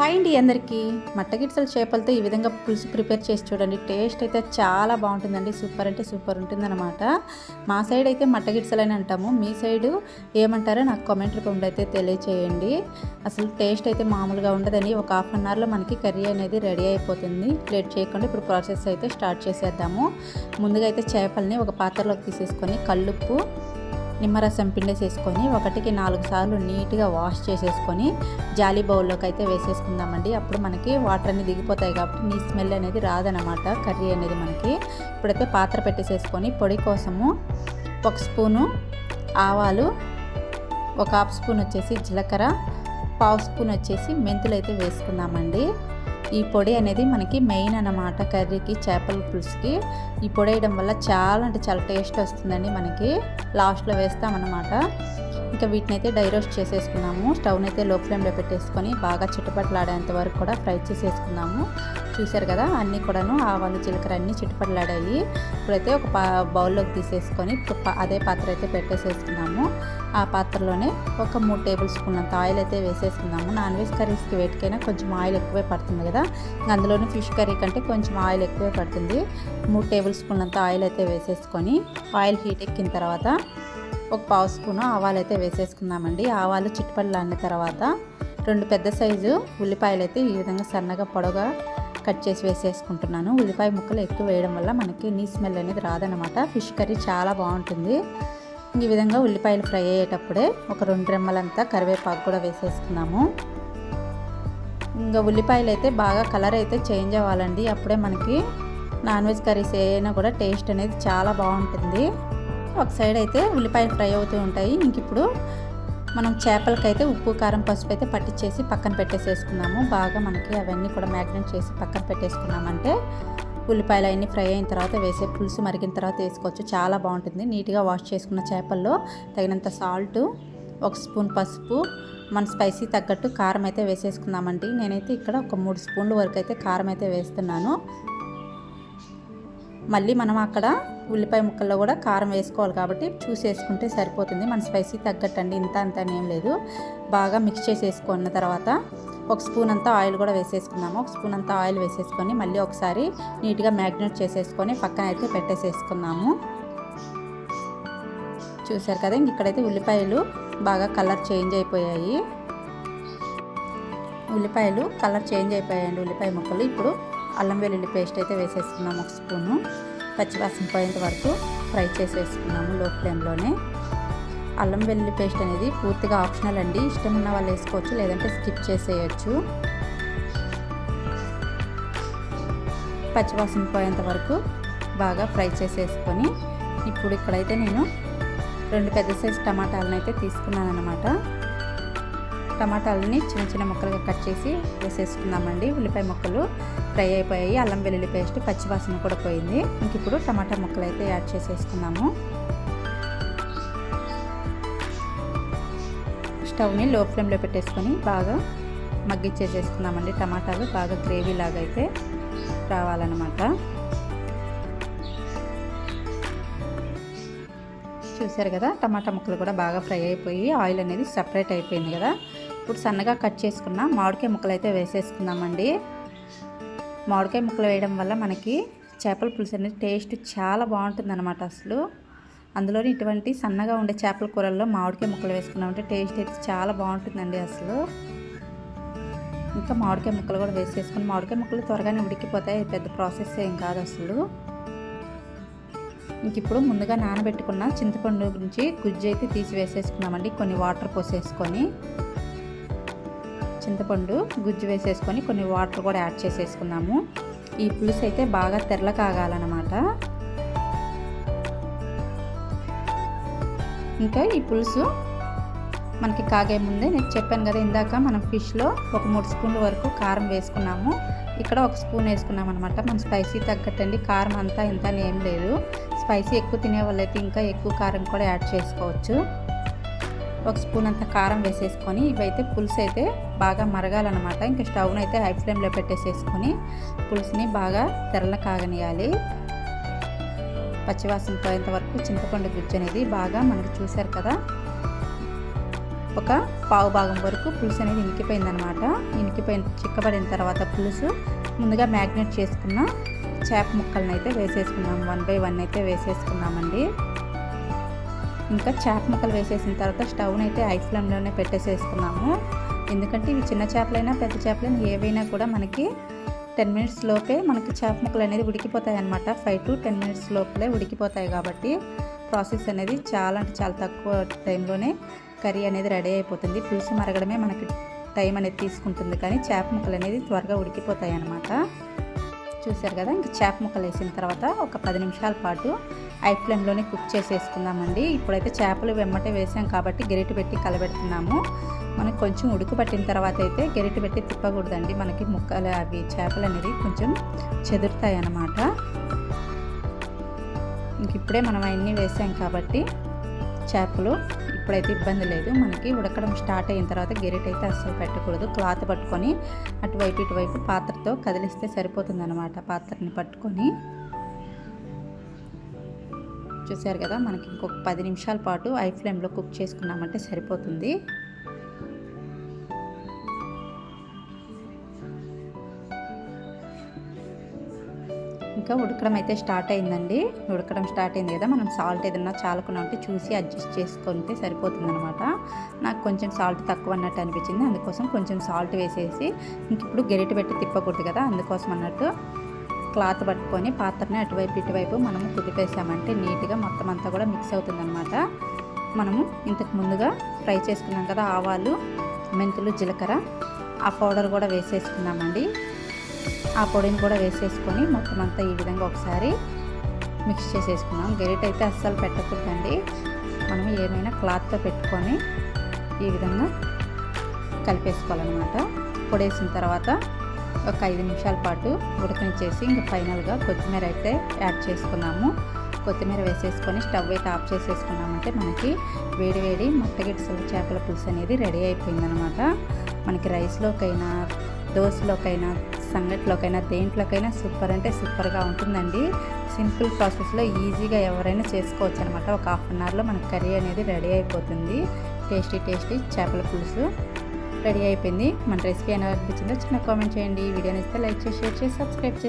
Hi అండి అందరికీ. మట్టగిడ్సల చేపలతో ఈ విధంగా పులుసు ప్రిపేర్ చేసి చూడండి. టేస్ట్ అయితే చాలా బాగుంటుందండి. సూపర్ అంటే సూపర్ ఉంటుందన్నమాట. మా సైడ్ అయితే మట్టగిడ్సలు అని అంటాము. మీ సైడు ఏమంటారో నాకు కామెంట్ రూపంలో అయితే తెలియచేయండి. అసలు టేస్ట్ అయితే మామూలుగా ఉండదని ఒక హాఫ్ అన్ అవర్లో మనకి కర్రీ అనేది రెడీ అయిపోతుంది. లేట్ చేయకుండా ఇప్పుడు ప్రాసెస్ అయితే స్టార్ట్ చేసేద్దాము. ముందుగా అయితే చేపల్ని ఒక పాత్రలోకి తీసేసుకొని కల్లుప్పు నిమ్మరసం పిండేసేసుకొని ఒకటికి నాలుగు సార్లు నీట్గా వాష్ చేసేసుకొని జాలీ బౌల్లోకి అయితే వేసేసుకుందామండి. అప్పుడు మనకి వాటర్ అనేది దిగిపోతాయి కాబట్టి నీ స్మెల్ అనేది రాదనమాట కర్రీ అనేది మనకి. ఇప్పుడైతే పాత్ర పెట్టేసేసుకొని పొడి కోసము ఒక స్పూను ఆవాలు ఒక హాఫ్ స్పూన్ వచ్చేసి జీలకర్ర పావు స్పూన్ వచ్చేసి మెంతులు అయితే వేసుకుందామండి. ఈ పొడి అనేది మనకి మెయిన్ అన్నమాట కర్రీకి చేపల పులుసుకి. ఈ పొడి వేయడం వల్ల చాలా అంటే చాలా టేస్ట్ వస్తుందండి మనకి. లాస్ట్లో వేస్తామన్నమాట. ఇంకా వీటిని అయితే డైరోస్ట్ చేసేసుకున్నాము. స్టవ్ని అయితే లో ఫ్లేమ్లో పెట్టేసుకొని బాగా చిట్టుపట్లాడేంత వరకు కూడా ఫ్రై చేసేసుకున్నాము. చూసారు కదా అన్నీ కూడాను ఆవాలు జీలకర్ర అన్నీ చిట్టుపట్లాడాయి ఇప్పుడైతే ఒక పా బౌల్లోకి తీసేసుకొని అదే పాత్ర అయితే పెట్టేసేసుకున్నాము. ఆ పాత్రలోనే ఒక మూడు టేబుల్ స్పూన్ అంత ఆయిల్ అయితే వేసేసుకున్నాము. నాన్ వెజ్ కర్రీస్కి వేటికైనా కొంచెం ఆయిల్ ఎక్కువే పడుతుంది కదా అందులోనే ఫిష్ కర్రీ కంటే కొంచెం ఆయిల్ ఎక్కువే పడుతుంది. మూడు టేబుల్ స్పూన్ అంత ఆయిల్ అయితే వేసేసుకొని ఆయిల్ హీట్ ఎక్కిన తర్వాత ఒక పావు స్పూను ఆవాలు అయితే వేసేసుకుందామండి. ఆవాలు చిట్టుపళ్ళు తర్వాత రెండు పెద్ద సైజు ఉల్లిపాయలు అయితే ఈ విధంగా సన్నగా పొడగా కట్ చేసి వేసేసుకుంటున్నాను. ఉల్లిపాయ ముక్కలు ఎక్కువ వేయడం వల్ల మనకి నీ స్మెల్ అనేది రాదనమాట ఫిష్ కర్రీ చాలా బాగుంటుంది. ఈ విధంగా ఉల్లిపాయలు ఫ్రై అయ్యేటప్పుడే ఒక రెండు రెమ్మలంతా కరివేపాకు కూడా వేసేసుకున్నాము ఇంకా ఉల్లిపాయలు అయితే బాగా కలర్ అయితే చేంజ్ అవ్వాలండి. అప్పుడే మనకి నాన్ వెజ్ కర్రీస్ ఏదైనా కూడా టేస్ట్ అనేది చాలా బాగుంటుంది. ఒక సైడ్ అయితే ఉల్లిపాయలు ఫ్రై అవుతూ ఉంటాయి. ఇంక ఇప్పుడు మనం చేపలకైతే ఉప్పు కారం పసుపు అయితే పట్టించేసి పక్కన పెట్టేసేసుకున్నాము. బాగా మనకి అవన్నీ కూడా మ్యాగ్నెట్ చేసి పక్కన పెట్టేసుకున్నామంటే ఉల్లిపాయలు అవన్నీ ఫ్రై అయిన తర్వాత వేసే పులుసు మరిగిన తర్వాత వేసుకోవచ్చు. చాలా బాగుంటుంది. నీట్గా వాష్ చేసుకున్న చేపల్లో తగినంత సాల్ట్ ఒక స్పూన్ పసుపు మన స్పైసీ తగ్గట్టు కారం అయితే వేసేసుకుందామండి. నేనైతే ఇక్కడ ఒక మూడు స్పూన్ల వరకు అయితే కారం అయితే వేస్తున్నాను. మళ్ళీ మనం అక్కడ ఉల్లిపాయ ముక్కల్లో కూడా కారం వేసుకోవాలి కాబట్టి చూసి వేసుకుంటే సరిపోతుంది. మన స్పైసీ తగ్గట్టండి. ఇంత అంత ఏం లేదు. బాగా మిక్స్ చేసి వేసుకున్న తర్వాత ఒక స్పూన్ అంతా ఆయిల్ కూడా వేసేసుకున్నాము ఒక స్పూన్ అంతా ఆయిల్ వేసేసుకొని మళ్ళీ ఒకసారి నీట్గా మ్యాగ్నేట్ చేసేసుకొని పక్కన అయితే పెట్టేసేసుకున్నాము చూసారు కదా ఇక్కడైతే ఉల్లిపాయలు బాగా కలర్ చేంజ్ అయిపోయాయి. ఉల్లిపాయలు కలర్ చేంజ్ అయిపోయాయండి ఉల్లిపాయ ముక్కలు. ఇప్పుడు అల్లం వెల్లుల్లి పేస్ట్ అయితే వేసేసుకున్నాము ఒక స్పూను. పచ్చివాసన పోయేంత వరకు ఫ్రై చేసేసుకున్నాము లో ఫ్లేమ్లోనే. అల్లం వెల్లుల్లి పేస్ట్ అనేది పూర్తిగా ఆప్షనల్ అండి. ఇష్టం ఉన్న వాళ్ళు వేసుకోవచ్చు లేదంటే స్కిప్ చేసేయచ్చు. పచ్చివాసన పోయేంత వరకు బాగా ఫ్రై చేసేసుకొని ఇప్పుడు ఇక్కడైతే నేను రెండు పెద్ద సైజు టమాటాలను అయితే తీసుకున్నాను అనమాట టమాటాలని చిన్న చిన్న ముక్కలుగా కట్ చేసి వేసేసుకుందామండి. ఉల్లిపాయ ముక్కలు ఫ్రై అయిపోయాయి. అల్లం వెల్లుల్లి పేస్ట్ పచ్చివాసన కూడా పోయింది. ఇంక ఇప్పుడు టమాటా ముక్కలు అయితే యాడ్ చేసేసుకున్నాము స్టవ్ని లో ఫ్లేమ్లో పెట్టేసుకొని బాగా మగ్గిచ్చేసేసుకున్నామండి టమాటాలు బాగా గ్రేవీ లాగా అయితే రావాలన్నమాట. చూసారు కదా టమాటా ముక్కలు కూడా బాగా ఫ్రై అయిపోయి ఆయిల్ అనేది సపరేట్ అయిపోయింది కదా. ఇప్పుడు సన్నగా కట్ చేసుకున్న మామిడికాయ ముక్కలు అయితే వేసేసుకుందామండి. మామిడికాయ ముక్కలు వేయడం వల్ల మనకి చేపల పులుసు అనేది టేస్ట్ చాలా బాగుంటుంది అనమాట అసలు. అందులోని ఇటువంటి సన్నగా ఉండే చేపల కూరల్లో మామిడికాయ ముక్కలు వేసుకున్నామంటే టేస్ట్ అయితే చాలా బాగుంటుందండి అసలు. ఇంకా మామిడికాయ ముక్కలు కూడా వేసేసుకుని మామిడికాయ ముక్కలు త్వరగానే ఉడికిపోతాయి పెద్ద ప్రాసెస్ ఏం కాదు అసలు. ఇంక ఇప్పుడు ముందుగా నానబెట్టుకున్న చింతపండు గురించి గుజ్జు అయితే తీసి వేసేసుకున్నామండి కొన్ని వాటర్ పోసేసుకొని. చింతపండు గుజ్జు వేసేసుకొని కొన్ని వాటర్ కూడా యాడ్ చేసేసుకున్నాము ఈ పులుసు అయితే బాగా తెరల కాగాలన్నమాట. ఇంకా ఈ పులుసు మనకి కాగే ముందే నేను చెప్పాను కదా ఇందాక మనం ఫిష్లో ఒక మూడు స్పూన్ల వరకు కారం వేసుకున్నాము. ఇక్కడ ఒక స్పూన్ వేసుకున్నాం అనమాట మన స్పైసీ తగ్గట్టండి. కారం అంతా ఇంత ఏం లేదు. స్పైసీ ఎక్కువ తినే వాళ్ళైతే ఇంకా ఎక్కువ కారం కూడా యాడ్ చేసుకోవచ్చు. ఒక స్పూన్ అంత కారం వేసేసుకొని ఇవైతే పులుసు అయితే బాగా మరగాలన్నమాట. ఇంకా స్టవ్ని అయితే హై ఫ్లేమ్లో పెట్టేసేసుకొని పులుసుని బాగా తెరల కాగనియాలి. పచ్చివాసన పోయేంత వరకు చింతపండు గుజ్జు అనేది బాగా మనకు చూశారు కదా? ఒక పావు భాగం వరకు పులుసు అనేది ఇనికిపోయిందనమాట ఇనికిపోయిన చిక్కబడిన తర్వాత పులుసు ముందుగా మ్యాగ్నేట్ చేసుకున్న చేప ముక్కలను అయితే వేసేసుకున్నాం వన్ బై వన్ అయితే వేసేసుకున్నామండి ఇంకా చేప ముక్కలు వేసేసిన తర్వాత స్టవ్ని అయితే ఐ ఫ్లేమ్లోనే పెట్టేసేసుకున్నాము. ఎందుకంటే ఇవి చిన్న చేపలైనా పెద్ద చేపలైనా ఏవైనా కూడా మనకి టెన్ మినిట్స్ లోపే మనకి చేప ముక్కలు అనేది ఉడికిపోతాయి అనమాట ఫైవ్ టు టెన్ మినిట్స్ లోపలే ఉడికిపోతాయి కాబట్టి ప్రాసెస్ అనేది చాలా అంటే చాలా తక్కువ టైంలోనే కర్రీ అనేది రెడీ అయిపోతుంది. పులుసు మరగడమే మనకి టైం అనేది తీసుకుంటుంది కానీ చేప ముక్కలు అనేది త్వరగా ఉడికిపోతాయి అనమాట చూసారు కదా ఇంకా చేప ముక్కలు వేసిన తర్వాత ఒక పది నిమిషాల పాటు ఐ ఫ్లేమ్లోనే కుక్ చేసేసుకుందామండి. ఇప్పుడైతే చేపలు వెమ్మటే వేసాం కాబట్టి గెరిటి పెట్టి కలబెడుతున్నాము. మనకు కొంచెం ఉడుకు పట్టిన తర్వాత అయితే గెరిటి పెట్టి తిప్పకూడదండి. మనకి ముక్కలు అవి చేపలు అనేది కొంచెం చెదురుతాయి అన్నమాట. ఇంక ఇప్పుడే మనం అవన్నీ వేసాం కాబట్టి చేపలు ఇప్పుడైతే ఇబ్బంది లేదు మనకి ఉడకడం స్టార్ట్ అయిన తర్వాత గెరిట్ అయితే అస్సలు పెట్టకూడదు. క్లాత్ పట్టుకొని అటువైపు ఇటువైపు పాత్రతో కదిలిస్తే సరిపోతుంది అనమాట పాత్రని పట్టుకొని. చూసారు కదా మనకి ఇంకొక పది నిమిషాల పాటు ఐ ఫ్లేమ్లో కుక్ చేసుకున్నామంటే సరిపోతుంది. ఇంకా ఉడకడం అయితే స్టార్ట్ అయిందండి. ఉడకడం స్టార్ట్ అయింది కదా మనం సాల్ట్ ఏదన్నా చాలకుండా ఉంటే చూసి అడ్జస్ట్ చేసుకుంటే సరిపోతుంది అనమాట నాకు కొంచెం సాల్ట్ తక్కువ అన్నట్టు అనిపించింది. అందుకోసం కొంచెం సాల్ట్ వేసేసి ఇంక ఇప్పుడు గెరిట పెట్టి తిప్పకూడదు కదా అందుకోసం అన్నట్టు క్లాత్ పట్టుకొని పాత్రని అటువైపు ఇటువైపు మనము కుదిపేసామంటే నీట్గా మొత్తం అంతా కూడా మిక్స్ అవుతుందన్నమాట. మనము ఇంతకు ముందుగా ఫ్రై చేసుకున్నాం కదా ఆవాలు మెంతులు జీలకర్ర ఆ పౌడర్ కూడా వేసేసుకున్నామండి. ఆ పొడిని కూడా వేసేసుకొని మొత్తం అంతా ఈ విధంగా ఒకసారి మిక్స్ చేసేసుకున్నాం గరిట అయితే అస్సలు పెట్టకూడదండి. మనం ఏమైనా క్లాత్తో పెట్టుకొని ఈ విధంగా కలిపేసుకోవాలన్నమాట. పొడేసిన తర్వాత ఒక ఐదు నిమిషాల పాటు ఉడకనిచ్చేసి ఇంకా ఫైనల్గా కొత్తిమీర అయితే యాడ్ చేసుకున్నాము. కొత్తిమీర వేసేసుకొని స్టవ్ అయితే ఆఫ్ చేసేసుకున్నామంటే మనకి వేడి వేడి మట్టగిడ్సలు చేపల పులుసు అనేది రెడీ అయిపోయిందనమాట మనకి రైస్లోకైనా దోశలోకైనా సంగట్లోకైనా దేంట్లోకైనా సూపర్ అంటే సూపర్గా ఉంటుందండి. సింపుల్ ప్రాసెస్లో ఈజీగా ఎవరైనా చేసుకోవచ్చు అనమాట ఒక హాఫ్ అన్ అవర్లో మనకి కర్రీ అనేది రెడీ అయిపోతుంది. టేస్టీ టేస్టీ చేపల పులుసు రెడీ అయిపోయింది. మన రెసిపీ ఎలా అనిపించిందో చిన్న కామెంట్ చేయండి. వీడియో ఇస్తే లైక్ చేసి షేర్ చేసి సబ్స్క్రైబ్ చేసి